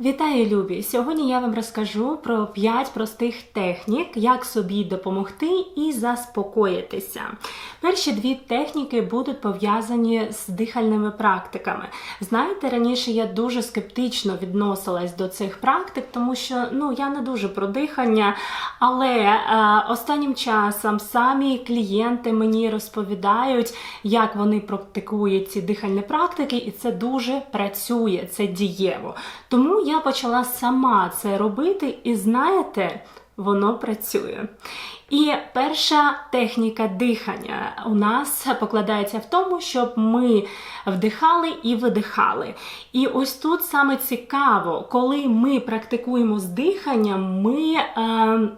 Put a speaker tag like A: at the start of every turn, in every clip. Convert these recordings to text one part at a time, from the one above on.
A: Вітаю, любі! Сьогодні я вам розкажу про 5 простих технік, як собі допомогти і заспокоїтися. Перші дві техніки будуть пов'язані з дихальними практиками. Знаєте, раніше я дуже скептично відносилась до цих практик, тому що ну я не дуже про дихання, але е, останнім часом самі клієнти мені розповідають, як вони практикують ці дихальні практики, і це дуже працює, це дієво. Тому я почала сама це робити, і знаєте, воно працює. І перша техніка дихання у нас покладається в тому, щоб ми вдихали і видихали. І ось тут саме цікаво, коли ми практикуємо з диханням, ми. Е,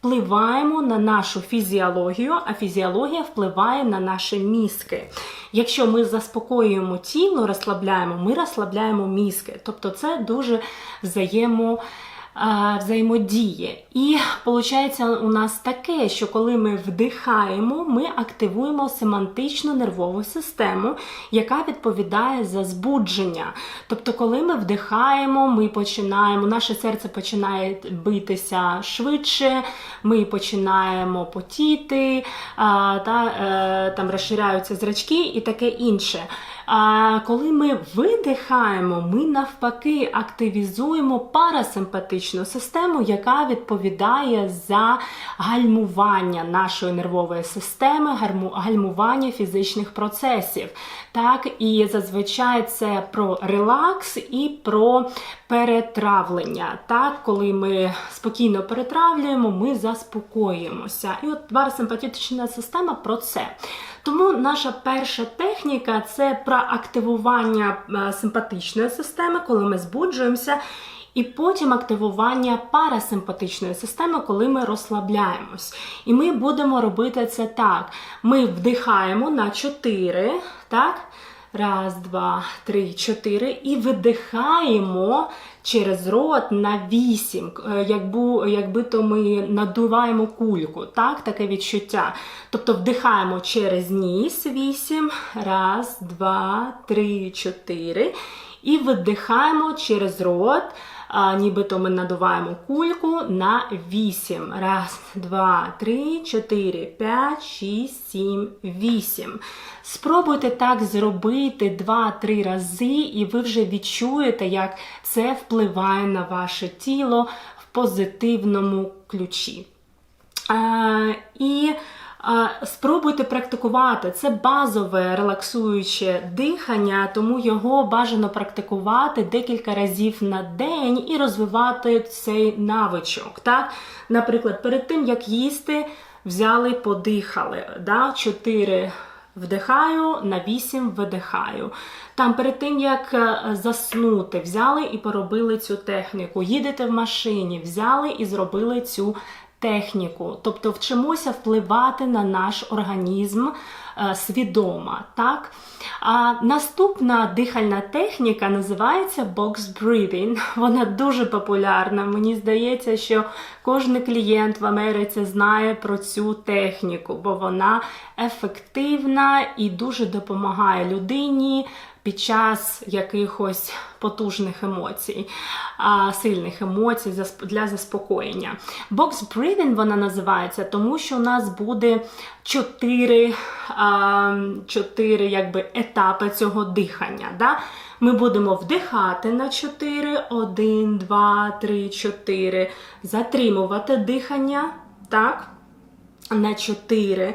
A: Впливаємо на нашу фізіологію, а фізіологія впливає на наші мізки. Якщо ми заспокоюємо тіло, розслабляємо, ми розслабляємо мізки. Тобто це дуже взаємо взаємодіє. І виходить у нас таке, що коли ми вдихаємо, ми активуємо семантичну нервову систему, яка відповідає за збудження. Тобто, коли ми вдихаємо, ми починаємо, наше серце починає битися швидше, ми починаємо потіти, та, е, там розширяються зрачки і таке інше. А коли ми видихаємо, ми навпаки активізуємо парасимпатичну систему, яка відповідає за гальмування нашої нервової системи, гальмування фізичних процесів. Так, І зазвичай це про релакс і про перетравлення. Так, Коли ми спокійно перетравлюємо, ми заспокоюємося. І от парасимпатична система про це. Тому наша перша техніка це про активування е, симпатичної системи, коли ми збуджуємося. І потім активування парасимпатичної системи, коли ми розслабляємось. І ми будемо робити це так. Ми вдихаємо на 4, так? Раз, два, три, чотири. І видихаємо через рот на вісім. Е, якби, якби то ми надуваємо кульку. Так, таке відчуття. Тобто вдихаємо через ніс вісім. Раз, два, три, чотири. І видихаємо через рот а, нібито ми надуваємо кульку на 8. Раз, два, три, чотири, п'ять, шість, сім, вісім. Спробуйте так зробити 2-3 рази, і ви вже відчуєте, як це впливає на ваше тіло в позитивному ключі. А, І Спробуйте практикувати. Це базове релаксуюче дихання, тому його бажано практикувати декілька разів на день і розвивати цей навичок. Так? Наприклад, перед тим, як їсти, взяли, подихали. Да? 4 вдихаю, на 8 видихаю. Там перед тим, як е, заснути, взяли і поробили цю техніку. Їдете в машині, взяли і зробили цю техніку, тобто вчимося впливати на наш організм е, свідомо. Так? А Наступна дихальна техніка називається box breathing. Вона дуже популярна. Мені здається, що кожен клієнт в Америці знає про цю техніку, бо вона ефективна і дуже допомагає людині під час якихось потужних емоцій, сильних емоцій для заспокоєння. Box breathing вона називається, тому що у нас буде чотири чотири якби, етапи цього дихання. Да? Ми будемо вдихати на 4, 1, 2, 3, 4, затримувати дихання. так? На 4.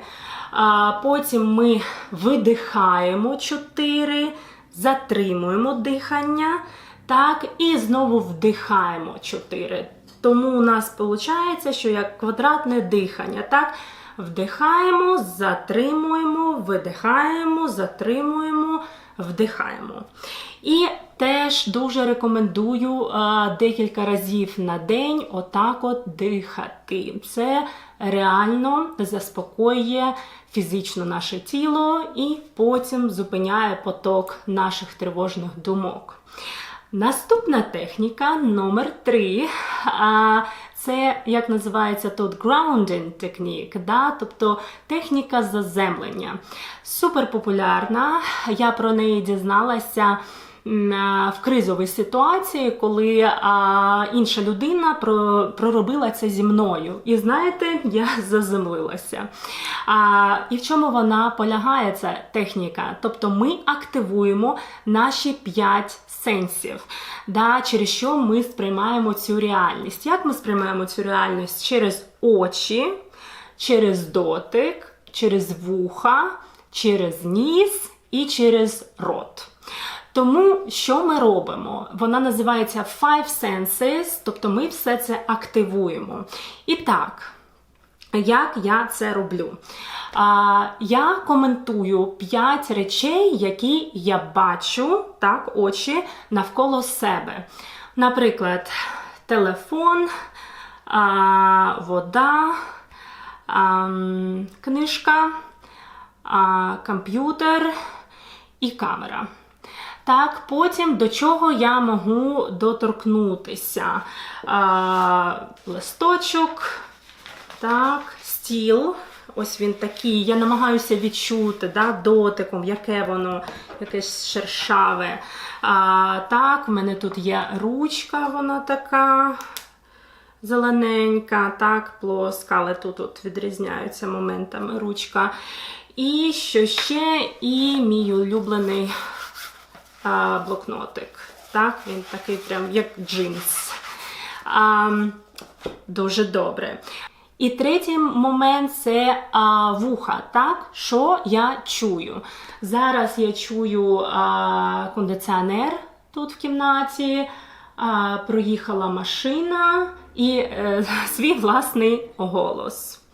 A: А Потім ми видихаємо 4, затримуємо дихання. Так, і знову вдихаємо 4. Тому у нас виходить, що як квадратне дихання. так? Вдихаємо, затримуємо, видихаємо, затримуємо, вдихаємо. І теж дуже рекомендую декілька разів на день отак от дихати. Це реально заспокоює фізично наше тіло і потім зупиняє поток наших тривожних думок. Наступна техніка номер 3 це, як називається тут, grounding technique, да? тобто техніка заземлення. Супер популярна. Я про неї дізналася в кризовій ситуації, коли а, інша людина про, проробила це зі мною. І знаєте, я заземлилася. А, і в чому вона полягає, ця техніка? Тобто ми активуємо наші п'ять сенсів, да, через що ми сприймаємо цю реальність. Як ми сприймаємо цю реальність? Через очі, через дотик, через вуха, через ніс і через рот. Тому що ми робимо? Вона називається Five Senses, тобто ми все це активуємо. І так, як я це роблю? А, я коментую 5 речей, які я бачу, так, очі навколо себе. Наприклад, телефон, а, вода, а, книжка, а, комп'ютер і камера. Так, потім до чого я можу доторкнутися. А, листочок, так, стіл. Ось він такий. Я намагаюся відчути да, дотиком, яке воно, якесь шершаве. А, так, в мене тут є ручка, вона така зелененька, так, плоска, але тут от відрізняються моментами ручка. І що ще? І мій улюблений а, блокнотик. Так, він такий прям як джинс. А, дуже добре. І третій момент це а, вуха. Так, що я чую? Зараз я чую а, кондиціонер тут в кімнаті, а, проїхала машина і е, свій власний голос.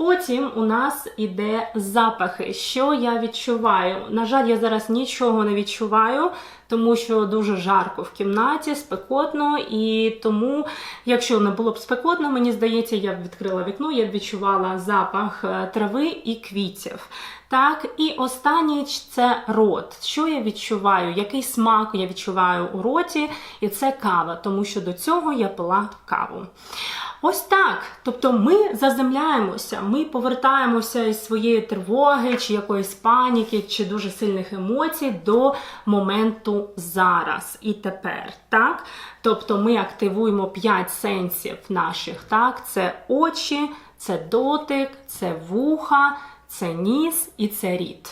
A: Потім у нас іде запахи. Що я відчуваю? На жаль, я зараз нічого не відчуваю, тому що дуже жарко в кімнаті, спекотно, і тому, якщо не було б спекотно, мені здається, я б відкрила вікно, я б відчувала запах е, трави і квітів. Так, і останнє це рот. Що я відчуваю? Який смак я відчуваю у роті? І це кава, тому що до цього я пила каву. Ось так. Тобто ми заземляємося, ми повертаємося із своєї тривоги, чи якоїсь паніки, чи дуже сильних емоцій до моменту зараз і тепер. Так? Тобто ми активуємо 5 сенсів наших. Так? Це очі, це дотик, це вуха, це ніс і це рід.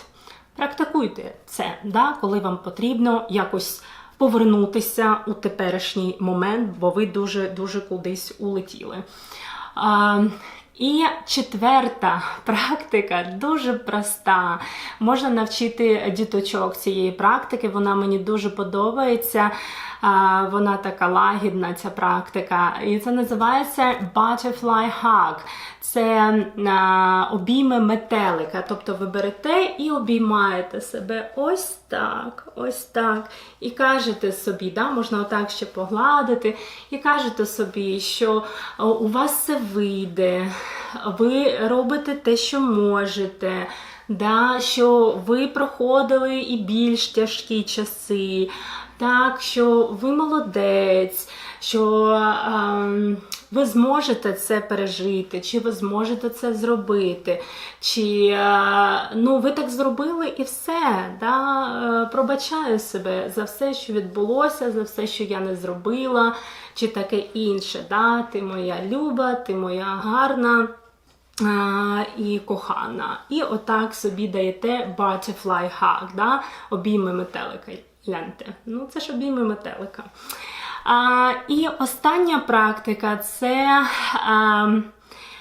A: Практикуйте це, да? коли вам потрібно якось повернутися у теперішній момент, бо ви дуже дуже кудись улетіли. А, і четверта практика дуже проста. Можна навчити діточок цієї практики, вона мені дуже подобається. Вона така лагідна, ця практика. І це називається Butterfly Hug. Це обійми метелика. Тобто ви берете і обіймаєте себе ось так, ось так. І кажете собі, да, можна отак ще погладити, і кажете собі, що у вас все вийде, ви робите те, що можете. Да, що ви проходили і більш тяжкі часи, так, що ви молодець, що ем, ви зможете це пережити, чи ви зможете це зробити, чи е, ну, ви так зробили і все. Да? Е, Пробачаю себе за все, що відбулося, за все, що я не зробила, чи таке інше. Да? Ти моя люба, ти моя гарна. А, і кохана. І отак собі даєте butterfly hug, да? обійми метелика. Гляньте. Ну, це ж обійми метелика. А, І остання практика це а,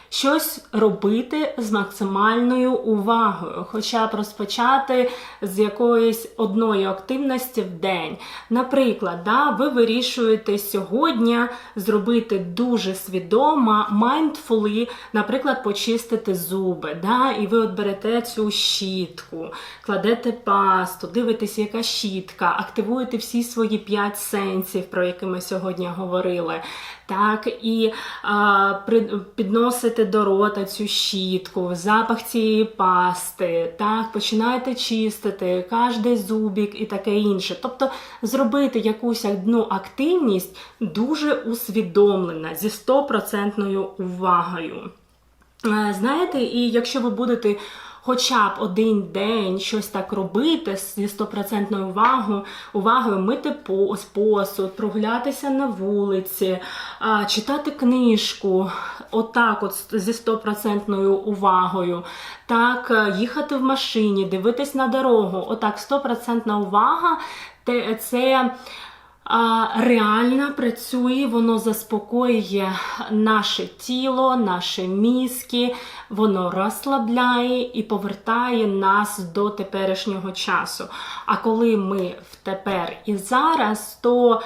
A: щось робити з максимальною увагою, хоча б розпочати з якоїсь одної активності в день. Наприклад, да, ви вирішуєте сьогодні зробити дуже свідомо, mindfully, наприклад, почистити зуби. Да, І ви от берете цю щітку, кладете пасту, дивитесь, яка щітка, активуєте всі свої п'ять сенсів, про які ми сьогодні говорили. Так, і а, при, підносите до рота цю щітку, запах цієї пасти, так, починаєте чистити кожний зубік і таке інше. Тобто зробити якусь одну активність дуже усвідомлена, зі стопроцентною увагою. Знаєте, і якщо ви будете хоча б один день щось так робити зі стопроцентною увагою, увагою мити посуд, прогулятися на вулиці, читати книжку, отак, от зі стопроцентною увагою, так, е, їхати в машині, дивитись на дорогу, отак, стопроцентна увага, це. Реально працює, воно заспокоює наше тіло, наші мізки, воно розслабляє і повертає нас до теперішнього часу. А коли ми в тепер і зараз, то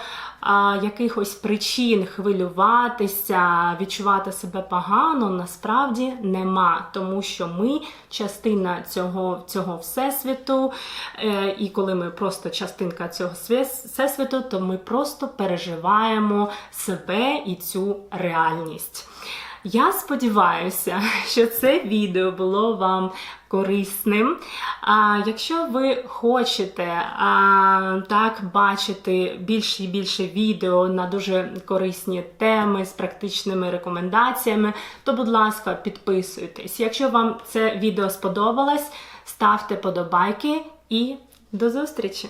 A: якихось причин хвилюватися, відчувати себе погано насправді нема, тому що ми частина цього, цього всесвіту, е, і коли ми просто частинка цього всесвіту, то ми просто переживаємо себе і цю реальність. Я сподіваюся, що це відео було вам корисним. А якщо ви хочете а, так бачити більше і більше відео на дуже корисні теми з практичними рекомендаціями, то, будь ласка, підписуйтесь. Якщо вам це відео сподобалось, ставте подобайки і до зустрічі!